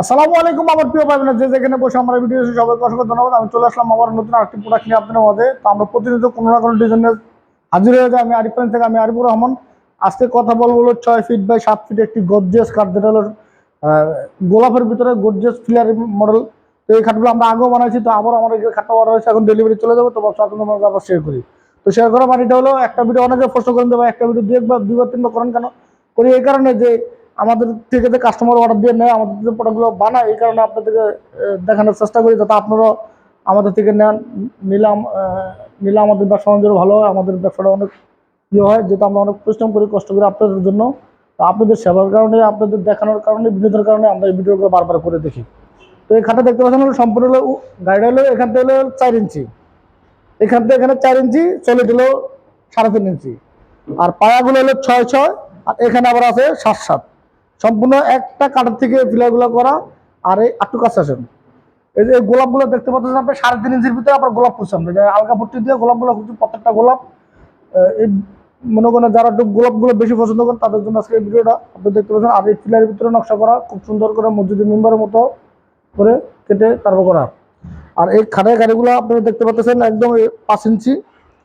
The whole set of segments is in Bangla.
আসসালামু আলাইকুম আমার প্রিয় ভাই যে যেখানে বসে আমরা ভিডিও সবাইকে অসংখ্য ধন্যবাদ। আমি চলে আসলাম আমার নতুন আরেকটি প্রোডাক্ট নিয়ে আপনাদের মধ্যে তো আমরা প্রতিনিয়ত কোনো না কোনো ডিজাইনের হাজির হয়ে যাই। আমি আরিফান থেকে, আমি আরিফুর রহমান। আজকে কথা বলব হলো ছয় ফিট বাই সাত ফিট একটি গর্জিয়াস কাঠ যেটা হলো গোলাপের ভিতরে গর্জিয়াস ফিলার মডেল তো এই খাটগুলো আমরা আগেও বানাইছি, তো আবার আমার খাটটা অর্ডার হয়েছে, এখন ডেলিভারি চলে যাবে। তো আপনাদের মধ্যে আবার শেয়ার করি। তো শেয়ার করা মানে এটা হলো, একটা ভিডিও অনেকে প্রশ্ন করেন দেবে একটা ভিডিও একবার, দুইবার, তিনবার করেন কেন? করি এই কারণে যে আমাদের থেকে যে কাস্টমার অর্ডার দিয়ে নেয়, আমাদের যে প্রোডাক্টগুলো বানায়, এই কারণে আপনাদেরকে দেখানোর চেষ্টা করি যাতে আপনারাও আমাদের থেকে নেন। নিলাম নিলাম আমাদের ব্যবসা বাণিজ্য ভালো হয়, আমাদের ব্যবসাটা অনেক ইয়ে হয়, যেহেতু আমরা অনেক পরিশ্রম করি কষ্ট করি আপনাদের জন্য। তো আপনাদের সেবার কারণে, আপনাদের দেখানোর কারণে, বিনোদনের কারণে আমরা এই ভিডিওগুলো বারবার করে দেখি। তো এই খাতা দেখতে পাচ্ছেন হলো সম্পূর্ণ হলো গাড়িটা হলো এখান থেকে হলো চার ইঞ্চি। এখান থেকে এখানে চার ইঞ্চি, চলে দিল সাড়ে তিন ইঞ্চি। আর পায়াগুলো হলো ছয় ছয়, আর এখানে আবার আছে সাত সাত। সম্পূর্ণ একটা কাঠের থেকে ফিলারগুলো করা আর এই আটটু কাছে আসেন। এই যে গোলাপগুলো দেখতে পাচ্ছেন আপনি, সাড়ে তিন ইঞ্চির ভিতরে আবার গোলাপ যে আলগা পট্টি দিয়ে গোলাপগুলো করছি প্রত্যেকটা গোলাপ। এই মনে করেন যারা একটু গোলাপগুলো বেশি পছন্দ করেন, তাদের জন্য আজকে এই ভিডিওটা আপনি দেখতে পাচ্ছেন। আর এই ফিলারের ভিতরে নকশা করা, খুব সুন্দর করে মসজিদের মেম্বারের মতো করে কেটে তারপর করা। আর এই খাটের গাড়িগুলো আপনারা দেখতে পাচ্ছেন একদম পাঁচ ইঞ্চি,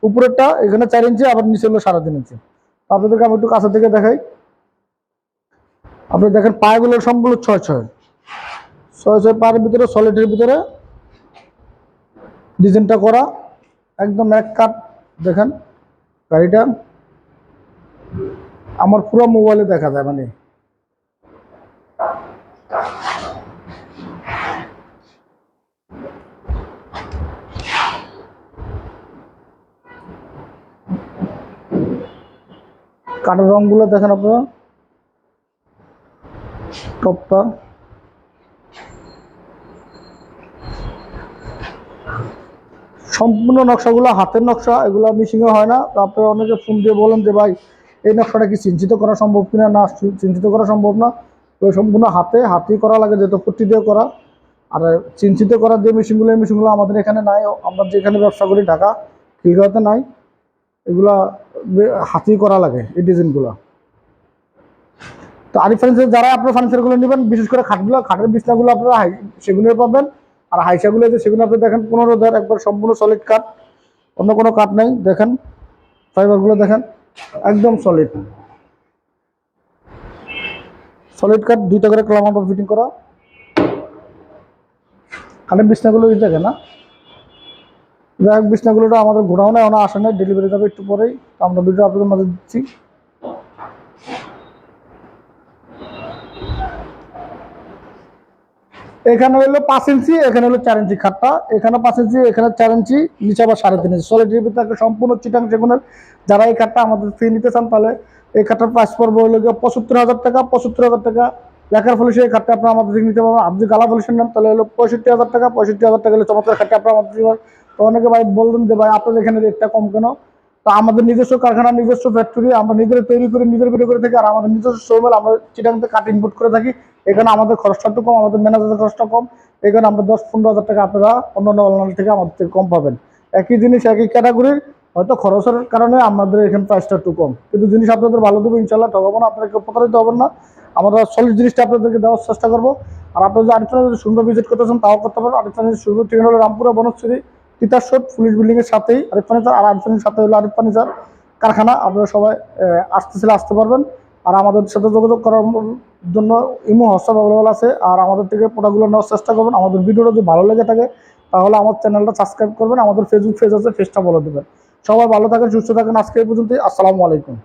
উপরেরটা এখানে চার ইঞ্চি, আবার নিচে হলো সাড়ে তিন ইঞ্চি। আপনাদেরকে আমি একটু কাছে থেকে দেখাই। আপনি দেখেন পায়েগুলো সম্পূর্ণ ছয় ছয়। ছয় ছয় পায়ের ভিতরে সলিডের ভিতরে। ডিজাইনটা করা, একদম এক কাট দেখেন গাড়িটা। আমার পুরো মোবাইলে দেখা যায় মানে। কাঠের রঙগুলো দেখেন আপনারা। টপটা সম্পূর্ণ নকশাগুলো, হাতের নকশা, এগুলো মিশিংয়ে হয় না। তো আপনারা অনেকে ফোন দিয়ে বলেন যে, ভাই, এই নকশাটা কি চিহ্নিত করা সম্ভব কিনা? না চিহ্নিত করা সম্ভব না। তো সম্পূর্ণ হাতে, হাতেই করা লাগে, যেহেতু পট্টি দিয়ে করা। আর চিহ্নিত করা যে মেশিনগুলো এই মেশিনগুলো আমাদের এখানে নাই। আমরা যেখানে ব্যবসা করি, ঢাকা, খিলগাঁওতে নাই। এগুলা হাতেই করা লাগে, এই ডিজাইনগুলো তো আরিফ ফার্নিচার যারা আপনার ফার্নিচারগুলো নেবেন, বিশেষ করে খাটগুলো, খাটের বিছনাগুলো আপনারা হাই সেগুনের পাবেন। আর হাইসাগুলো যে সেগুলো আপনি দেখেন, পনেরো হাজার একবার সম্পূর্ণ সলিড কাঠ অন্য কোনো কাঠ নাই, দেখেন। ফাইবারগুলো দেখেন, একদম সলিড সলিড কাঠ দুইটা করে ক্লাম ফিটিং করা। খাটের বিছনাগুলো এই দেখেন, না? যাই হোক, বিছনাগুলোটা আমাদের ঘোরাও নাই ওনা আসে নাই ডেলিভারি যাবে একটু পরেই। আমরা ভিডিও আপনাদের মাঝে দিচ্ছি। এখানে হলো পাঁচ ইঞ্চি, এখানে হলো চার ইঞ্চি খাটটা। এখানে পাঁচ ইঞ্চি, এখানে চার ইঞ্চি, নিচে আবার সাড়ে তিন ইঞ্চি। সলিড ভিতরে একটা সম্পূর্ণ চিটাং সেগুনের যারা এই খাটটা আমাদের ফ্রি নিতে চান তাহলে এই খাটটার প্রাইস পড়বে হলো গিয়ে পঁচাত্তর হাজার টাকা, পঁচাত্তর হাজার টাকা। লেখার ফলে এই খাটটা আপনার আমাদের থেকে নিতে পারবেন। আপনি গালা ফলিশন নেন, তাহলে হলো পঁয়ষট্টি হাজার টাকা, পঁয়ষট্টি হাজার টাকা হলে চমৎকার খাটটা আপনার আমাদের অনেকে ভাই বলবেন যে ভাই, আপনাদের এখানে রেটটা কম কেন? তো আমাদের নিজস্ব কারখানা, নিজস্ব ফ্যাক্টরি আমরা নিজেরা তৈরি করে, নিজের ভিডিও করে থাকি আর আমাদের নিজস্ব শোমেল আমরা চিটাংতে কাঠ ইনপুট করে থাকি। এখানে আমাদের খরচটা একটু কম, আমাদের ম্যানেজারের খরচটা কম। এখানে আমরা দশ পনেরো হাজার টাকা আপনারা অন্যান্য অনলাইন থেকে আমাদের থেকে কম পাবেন। একই জিনিস, একই ক্যাটাগরির হয়তো খরচের কারণে আমাদের এখানে প্রাইসটা একটু কম। কিন্তু জিনিস আপনাদের ভালো দেবো ইনশাল্লাহ ঠকাবো না আপনাদেরকে প্রতারিত হবেন না। আমরা সলিড জিনিসটা আপনাদেরকে দেওয়ার চেষ্টা করব। আর আপনারা যদি আরেকটা যদি সুন্দর ভিজিট করতে চান, তাও করতে পারেন। আরেকটা সুন্দর ঠিকানা হলো রামপুরা, বনশ্রী। তিতার শোট পুলিশ বিল্ডিং এর সাথেই আরিফ ফার্নিচার আর আরিফ সাথে হলো আরিফ ফার্নিচার কারখানা। আপনারা সবাই আসতে ছিল আসতে পারবেন। আর আমাদের সাথে যোগাযোগ করার জন্য ইমো, হোয়াটসঅ্যাপ অ্যাভেলেবল আছে। আর আমাদের থেকে প্রোডাক্টগুলো নেওয়ার চেষ্টা করবেন। আমাদের ভিডিওটা যদি ভালো লেগে থাকে, তাহলে আমার চ্যানেলটা সাবস্ক্রাইব করবেন। আমাদের ফেসবুক পেজ আছে পেজটা বলে দেবেন। সবাই ভালো থাকেন, সুস্থ থাকেন। আজকে এই পর্যন্ত আসসালামু আলাইকুম।